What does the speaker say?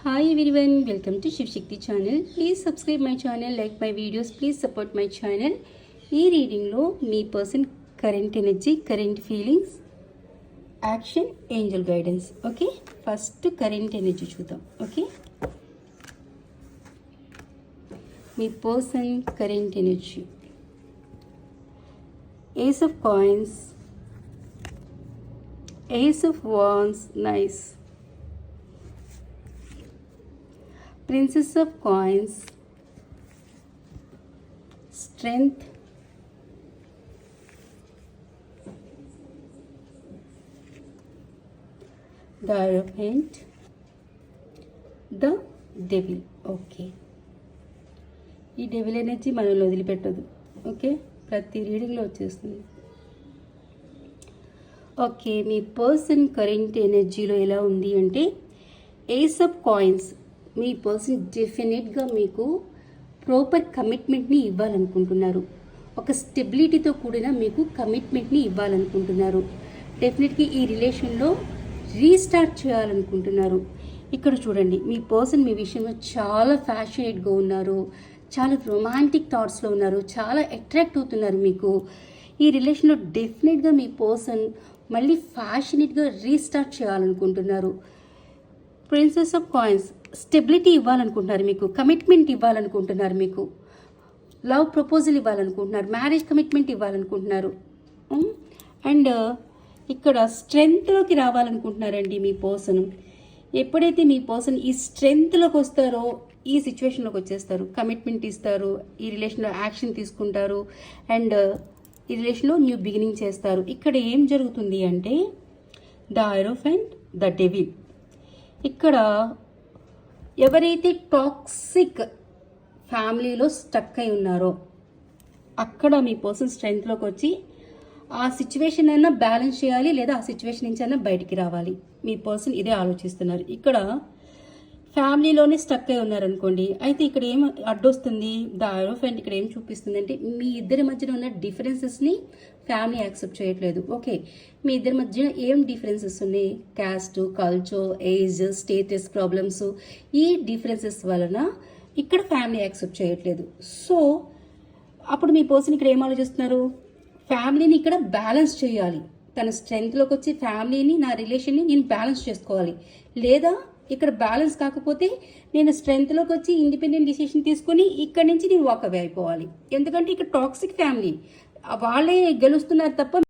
Hi everyone, welcome to Shiv Shakti channel. Please subscribe my channel, like my videos, please support my channel. ఈ రీడింగ్లో మీ person current energy current feelings action angel guidance okay first current energy చూద్దాం okay me person current energy ace of coins ace of wands nice princess of coins strength development the devil okay ఈ devil energy మనల్ని వదిలిపెట్టదు. Okay ప్రతి రీడింగ్లో వచ్చేస్తుంది. Okay మీ person current ఎనర్జీలో ఎలా ఉంది అంటే ఏస్ ఆఫ్ కాయిన్స్ మీ పర్సన్ డెఫినెట్గా మీకు ప్రాపర్ కమిట్మెంట్ని ఇవ్వాలనుకుంటున్నారు. ఒక స్టెబిలిటీతో కూడిన మీకు కమిట్మెంట్ని ఇవ్వాలనుకుంటున్నారు. డెఫినెట్గా ఈ రిలేషన్లో రీస్టార్ట్ చేయాలనుకుంటున్నారు. ఇక్కడ చూడండి మీ పర్సన్ మీ విషయంలో చాలా ఫ్యాషనేట్గా ఉన్నారు. చాలా రొమాంటిక్ థాట్స్లో ఉన్నారు. చాలా అట్రాక్ట్ అవుతున్నారు మీకు. ఈ రిలేషన్లో డెఫినెట్గా మీ పర్సన్ మళ్ళీ ఫ్యాషనేట్గా రీస్టార్ట్ చేయాలనుకుంటున్నారు. ప్రిన్సెస్ ఆఫ్ కాయిన్స్ స్టెబిలిటీ ఇవ్వాలనుకుంటున్నారు మీకు కమిట్మెంట్ ఇవ్వాలనుకుంటున్నారు మీకు. లవ్ ప్రపోజల్ ఇవ్వాలనుకుంటున్నారు మ్యారేజ్ కమిట్మెంట్ ఇవ్వాలనుకుంటున్నారు. Hmm? అండ్ uh, ఇక్కడ స్ట్రెంగ్త్లోకి రావాలనుకుంటున్నారండి మీ పర్సన్ ఎప్పుడైతే మీ పర్సన్ ఈ స్ట్రెంగ్త్లోకి వస్తారో ఈ సిచ్యువేషన్లోకి వచ్చేస్తారు. కమిట్మెంట్ ఇస్తారు ఈ రిలేషన్లో యాక్షన్ తీసుకుంటారు అండ్ uh, ఈ రిలేషన్లో న్యూ బిగినింగ్ చేస్తారు. ఇక్కడ ఏం జరుగుతుంది అంటే ద ఐరోఫెంట్ ద డెవిల్ ఇక్కడ ఎవరైతే టాక్సిక్ ఫ్యామిలీలో స్టక్ అయి ఉన్నారో అక్కడ మీ పర్సన్ స్ట్రెంగ్త్లోకి వచ్చి ఆ సిచ్యువేషన్ అయినా బ్యాలెన్స్ చేయాలి లేదా ఆ సిచ్యువేషన్ నుంచి అయినా బయటికి రావాలి. మీ పర్సన్ ఇదే ఆలోచిస్తున్నారు. ఇక్కడ ఫ్యామిలీలోనే స్టక్ అయి ఉన్నారనుకోండి అయితే ఇక్కడ ఏం అడ్డొస్తుంది ద ఐరోఫెంట్ ఇక్కడ ఏం చూపిస్తుంది అంటే మీ ఇద్దరి మధ్యన ఉన్న డిఫరెన్సెస్ని ఫ్యామిలీ యాక్సెప్ట్ చేయట్లేదు. ఓకే మీ ఇద్దరి మధ్య ఏం డిఫరెన్సెస్ ఉన్నాయి? Caste culture age status problems ఈ డిఫరెన్సెస్ వలన ఇక్కడ ఫ్యామిలీ యాక్సెప్ట్ చేయట్లేదు. సో అప్పుడు మీ పర్సన్ ఇక్కడ ఏం ఆలోచిస్తున్నారు? ఫ్యామిలీని ఇక్కడ బ్యాలెన్స్ చేయాలి. తన స్ట్రెంగ్త్లోకి వచ్చి ఫ్యామిలీని నా రిలేషన్ని నేను బ్యాలెన్స్ చేసుకోవాలి. లేదా ఇక్కడ బ్యాలెన్స్ కాకపోతే నేను స్ట్రెంత్లోకి వచ్చి ఇండిపెండెంట్ డిసిషన్ తీసుకొని ఇక్కడ నుంచి నేను వాక్ అవే అయిపోవాలి. ఎందుకంటే ఇక్కడ టాక్సిక్ ఫ్యామిలీ వాళ్ళే గెలుస్తున్నారు తప్ప